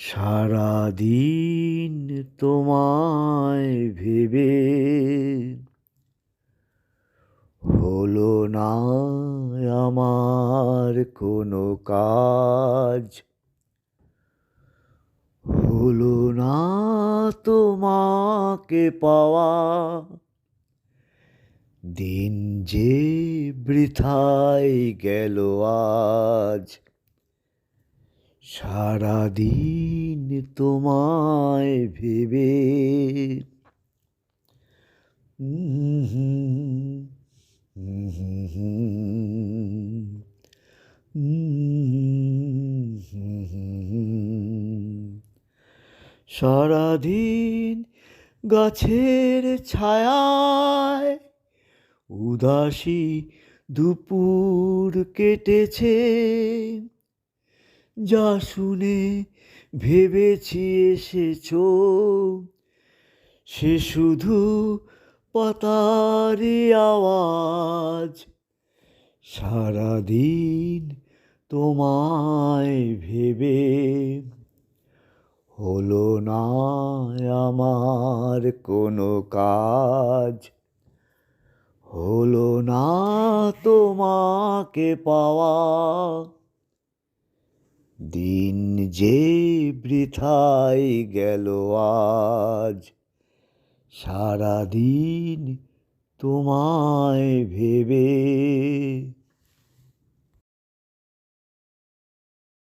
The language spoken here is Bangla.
সারাদিন তোমায় ভেবে হলো না আমার কোনো কাজ। হলো না তোমাকে পাওয়া। দিন যে বৃথায় গেল আজ। সারাদিন তোমায় ভেবে সারাদিন গাছের ছায়ায় উদাসী দুপুর কেটেছে। যা শুনে ভেবেছি এসেছ। সে শুধু পাতারি আওয়াজ। সারাদিন তোমায় ভেবে হলো না আমার কোনো কাজ। হলো না তোমাকে পাওয়া দিন যে বৃথাই গেল আজ সারাদিন তোমায় ভেবে